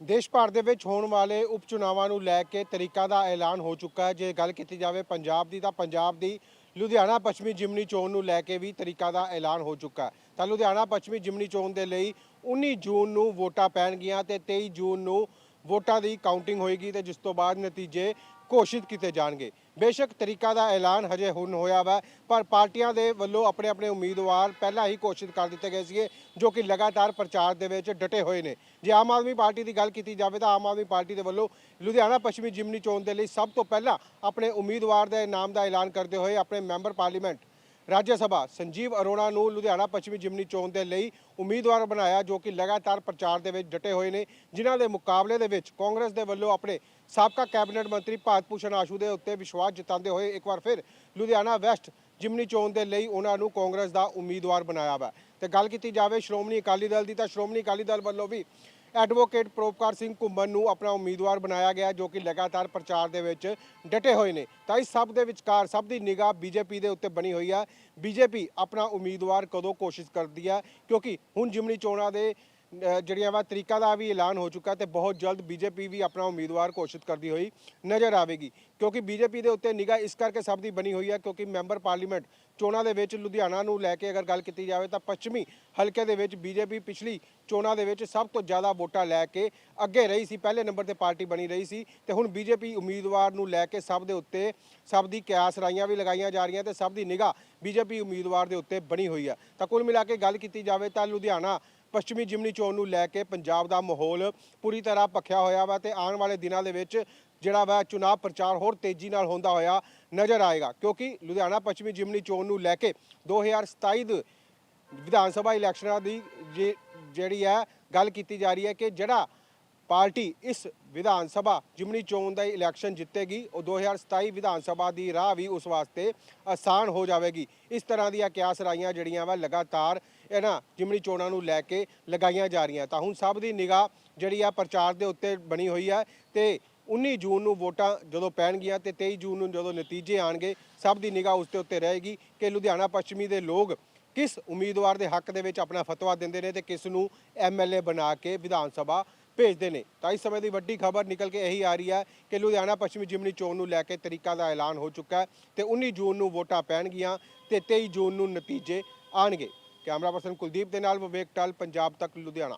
ਦੇਸ਼ ਭਰ ਦੇ ਵਿੱਚ ਹੋਣ ਵਾਲੇ ਉਪ ਚੁਣਾਵਾਂ ਨੂੰ ਲੈ ਕੇ ਤਰੀਕਾ ਦਾ ਐਲਾਨ ਹੋ ਚੁੱਕਾ ਹੈ। ਜੇ ਗੱਲ ਕੀਤੀ ਜਾਵੇ ਪੰਜਾਬ ਦੀ, ਤਾਂ ਪੰਜਾਬ ਦੀ ਲੁਧਿਆਣਾ ਪੱਛਮੀ ਜਿਮਨੀ ਚੋਣ ਨੂੰ ਲੈ ਕੇ ਵੀ ਤਰੀਕਾ ਦਾ ਐਲਾਨ ਹੋ ਚੁੱਕਾ ਹੈ। ਤਾਂ ਲੁਧਿਆਣਾ ਪੱਛਮੀ ਜਿਮਨੀ ਚੋਣ ਦੇ ਲਈ 19 ਜੂਨ ਨੂੰ ਵੋਟਾਂ ਪੈਣਗੀਆਂ ਤੇ 23 ਜੂਨ ਨੂੰ ਵੋਟਾਂ ਦੀ ਕਾਊਂਟਿੰਗ ਹੋਏਗੀ ਤੇ ਜਿਸ ਤੋਂ ਬਾਅਦ ਨਤੀਜੇ ਘੋਸ਼ਿਤ ਕੀਤੇ ਜਾਣਗੇ। ਬੇਸ਼ੱਕ ਤਰੀਕਾ ਦਾ ਐਲਾਨ ਹਜੇ ਹੁਣ ਹੋਇਆ ਵਾ, ਪਰ ਪਾਰਟੀਆਂ ਦੇ ਵੱਲੋਂ ਆਪਣੇ ਆਪਣੇ ਉਮੀਦਵਾਰ ਪਹਿਲਾਂ ਹੀ ਘੋਸ਼ਿਤ ਕਰ ਦਿੱਤੇ ਗਏ ਸੀਗੇ, ਜੋ ਕਿ ਲਗਾਤਾਰ ਪ੍ਰਚਾਰ ਦੇ ਵਿੱਚ ਡਟੇ ਹੋਏ ਨੇ। ਜੇ ਆਮ ਆਦਮੀ ਪਾਰਟੀ ਦੀ ਗੱਲ ਕੀਤੀ ਜਾਵੇ ਤਾਂ ਆਮ ਆਦਮੀ ਪਾਰਟੀ ਦੇ ਵੱਲੋਂ ਲੁਧਿਆਣਾ ਪੱਛਮੀ ਜਿਮਨੀ ਚੋਣ ਦੇ ਲਈ ਸਭ ਤੋਂ ਪਹਿਲਾਂ ਆਪਣੇ ਉਮੀਦਵਾਰ ਦੇ ਨਾਮ ਦਾ ਐਲਾਨ ਕਰਦੇ ਹੋਏ ਆਪਣੇ ਮੈਂਬਰ ਪਾਰਲੀਮੈਂਟ ਰਾਜ ਸਭਾ, ਸੰਜੀਵ ਅਰੋੜਾ ਨੂੰ ਲੁਧਿਆਣਾ ਪੱਛਮੀ ਜਿਮਨੀ ਚੋਣ ਦੇ ਲਈ ਉਮੀਦਵਾਰ ਬਣਾਇਆ ਜੋ ਕਿ ਲਗਾਤਾਰ ਪ੍ਰਚਾਰ ਦੇ ਵਿੱਚ ਡਟੇ ਹੋਏ ਨੇ, ਜਿਨ੍ਹਾਂ ਦੇ ਮੁਕਾਬਲੇ ਦੇ ਵਿੱਚ ਕਾਂਗਰਸ ਦੇ ਵੱਲੋਂ ਆਪਣੇ ਸਾਬਕਾ ਕੈਬਨਿਟ ਮੰਤਰੀ ਭਾਰਤ ਭੂਸ਼ਣ ਆਸ਼ੂ ਦੇ ਉੱਤੇ ਵਿਸ਼ਵਾਸ ਜਤਾਉਂਦੇ ਹੋਏ ਇੱਕ ਵਾਰ ਫਿਰ ਲੁਧਿਆਣਾ ਵੈਸਟ ਜਿਮਨੀ ਚੋਣ ਦੇ ਲਈ ਉਹਨਾਂ ਨੂੰ ਕਾਂਗਰਸ ਦਾ ਉਮੀਦਵਾਰ ਬਣਾਇਆ ਵਾ। ਤੇ ਗੱਲ ਕੀਤੀ ਜਾਵੇ ਸ਼੍ਰੋਮਣੀ ਅਕਾਲੀ ਦਲ ਦੀ, ਤਾਂ ਸ਼੍ਰੋਮਣੀ ਅਕਾਲੀ ਦਲ ਵੱਲੋਂ ਵੀ ਐਡਵੋਕੇਟ ਪ੍ਰੋਪਕਾਰ ਸਿੰਘ ਘੁੰਮਣ ਨੂੰ ਆਪਣਾ ਉਮੀਦਵਾਰ ਬਣਾਇਆ ਗਿਆ, ਜੋ ਕਿ ਲਗਾਤਾਰ ਪ੍ਰਚਾਰ ਦੇ ਵਿੱਚ ਡਟੇ ਹੋਏ ਨੇ। ਤਾਂ ਇਸ ਸਭ ਦੇ ਵਿਚਕਾਰ ਸਭ ਦੀ ਨਿਗਾਹ ਬੀਜੇਪੀ ਦੇ ਉੱਤੇ ਬਣੀ ਹੋਈ ਆ। ਬੀਜੇਪੀ ਆਪਣਾ ਉਮੀਦਵਾਰ ਕਦੋਂ ਕੋਸ਼ਿਸ਼ ਕਰਦੀ ਆ? ਕਿਉਂਕਿ ਹੁਣ ਜਿਮਨੀ ਚੋਣਾਂ ਦੇ ਜਿਹੜੀਆਂ ਵਾ ਤਰੀਕਾ ਦਾ ਵੀ ਐਲਾਨ ਹੋ ਚੁੱਕਾ ਤੇ ਬਹੁਤ ਜਲਦ ਬੀਜੇਪੀ ਵੀ ਆਪਣਾ ਉਮੀਦਵਾਰ ਘੋਸ਼ਿਤ ਕਰਦੀ ਹੋਈ ਨਜ਼ਰ ਆਵੇਗੀ। ਕਿਉਂਕਿ ਬੀਜੇਪੀ ਦੇ ਉੱਤੇ ਨਿਗਾਹ ਇਸ ਕਰਕੇ ਸਭ ਦੀ ਬਣੀ ਹੋਈ ਹੈ ਕਿਉਂਕਿ ਮੈਂਬਰ ਪਾਰਲੀਮੈਂਟ ਚੋਣਾਂ ਦੇ ਵਿੱਚ ਲੁਧਿਆਣਾ ਨੂੰ ਲੈ ਕੇ ਅਗਰ ਗੱਲ ਕੀਤੀ ਜਾਵੇ ਤਾਂ ਪੱਛਮੀ ਹਲਕੇ ਦੇ ਵਿੱਚ ਬੀਜੇਪੀ ਪਿਛਲੀ ਚੋਣਾਂ ਦੇ ਵਿੱਚ ਸਭ ਤੋਂ ਜ਼ਿਆਦਾ ਵੋਟਾਂ ਲੈ ਕੇ ਅੱਗੇ ਰਹੀ ਸੀ, ਪਹਿਲੇ ਨੰਬਰ ਤੇ ਪਾਰਟੀ ਬਣੀ ਰਹੀ ਸੀ ਤੇ ਹੁਣ ਬੀਜੇਪੀ ਉਮੀਦਵਾਰ ਨੂੰ ਲੈ ਕੇ ਸਭ ਦੇ ਉੱਤੇ ਸਭ ਦੀ ਕਿਆਸ ਰਾਈਆਂ ਵੀ ਲਗਾਈਆਂ ਜਾ ਰਹੀਆਂ ਤੇ ਸਭ ਦੀ ਨਿਗਾਹ ਬੀਜੇਪੀ ਉਮੀਦਵਾਰ ਦੇ ਉੱਤੇ ਬਣੀ ਹੋਈ ਹੈ। ਤਾਂ ਕੁੱਲ ਮਿਲਾ ਕੇ ਗੱਲ ਕੀਤੀ ਜਾਵੇ ਤਾਂ ਲੁਧਿਆਣਾ ਪੱਛਮੀ ਜਿਮਨੀ ਚੋਣ ਨੂੰ ਲੈ ਕੇ ਪੰਜਾਬ ਦਾ ਮਾਹੌਲ ਪੂਰੀ ਤਰ੍ਹਾਂ ਭਖਿਆ ਹੋਇਆ ਵਾ ਤੇ ਆਉਣ ਵਾਲੇ ਦਿਨਾਂ ਦੇ ਵਿੱਚ ਜਿਹੜਾ ਵਾ ਚੁਣਾਵ ਪ੍ਰਚਾਰ ਹੋਰ ਤੇਜ਼ੀ ਨਾਲ ਹੁੰਦਾ ਹੋਇਆ ਨਜ਼ਰ ਆਏਗਾ, ਕਿਉਂਕਿ ਲੁਧਿਆਣਾ ਪੱਛਮੀ ਜਿਮਨੀ ਚੋਣ ਨੂੰ ਲੈ ਕੇ 2027 ਦੇ ਵਿਧਾਨ ਸਭਾ ਇਲੈਕਸ਼ਨਾਂ ਦੀ ਜੇ- ਜਿਹੜੀ ਹੈ ਗੱਲ ਕੀਤੀ ਜਾ ਰਹੀ ਹੈ ਕਿ ਜਿਹੜਾ ਪਾਰਟੀ ਇਸ ਵਿਧਾਨ ਸਭਾ ਜਿਮਨੀ ਚੋਣ ਦਾ ਇਲੈਕਸ਼ਨ ਜਿੱਤੇਗੀ, ਉਹ 2027 ਵਿਧਾਨ ਸਭਾ ਦੀ ਰਾਹ ਵੀ ਉਸ ਵਾਸਤੇ ਆਸਾਨ ਹੋ ਜਾਵੇਗੀ। ਇਸ ਤਰ੍ਹਾਂ ਦੀਆਂ ਕਿਆਸ ਰਾਈਆਂ ਜਿਹੜੀਆਂ ਵਾ ਲਗਾਤਾਰ ਇਹਨਾਂ ਜਿਮਨੀ ਚੋਣਾਂ ਨੂੰ ਲੈ ਕੇ ਲਗਾਈਆਂ ਜਾ ਰਹੀਆਂ। ਤਾਂ ਹੁਣ ਸਭ ਦੀ ਨਿਗਾਹ ਜਿਹੜੀ ਆ ਪ੍ਰਚਾਰ ਦੇ ਉੱਤੇ ਬਣੀ ਹੋਈ ਹੈ ਤੇ 19 ਜੂਨ ਨੂੰ ਵੋਟਾਂ ਜਦੋਂ ਪੈਣਗੀਆਂ ਤੇ 23 ਜੂਨ ਨੂੰ ਜਦੋਂ ਨਤੀਜੇ ਆਣਗੇ, ਸਭ ਦੀ ਨਿਗਾਹ ਉਸ ਦੇ ਉੱਤੇ ਰਹੇਗੀ ਕਿ ਲੁਧਿਆਣਾ ਪੱਛਮੀ ਦੇ ਲੋਕ ਕਿਸ ਉਮੀਦਵਾਰ ਦੇ ਹੱਕ ਦੇ ਵਿੱਚ ਆਪਣਾ ਫਤਵਾ ਦਿੰਦੇ ਨੇ ਤੇ ਕਿਸ ਨੂੰ ਐਮਐਲਏ ਬਣਾ ਕੇ ਵਿਧਾਨ ਸਭਾ ਭੇਜਦੇ ਨੇ। ਤਾਂ ਇਸ ਸਮੇਂ ਦੀ ਵੱਡੀ ਖਬਰ ਨਿਕਲ ਕੇ ਇਹੀ ਆ ਰਹੀ ਹੈ ਕਿ ਲੁਧਿਆਣਾ ਪੱਛਮੀ ਜਿਮਨੀ ਚੋਣ ਨੂੰ ਲੈ ਕੇ ਤਰੀਕਾ ਦਾ ਐਲਾਨ ਹੋ ਚੁੱਕਾ ਹੈ ਤੇ 19 ਜੂਨ ਨੂੰ ਵੋਟਾਂ ਪੈਣਗੀਆਂ ਤੇ 23 ਜੂਨ ਨੂੰ ਨਤੀਜੇ ਆਣਗੇ। ਕੈਮਰਾ ਪਰਸਨ ਕੁਲਦੀਪ ਦੇ ਨਾਲ ਵਿਵੇਕ ਟਾਲ ਪੰਜਾਬ ਤੱਕ ਲੁਧਿਆਣਾ।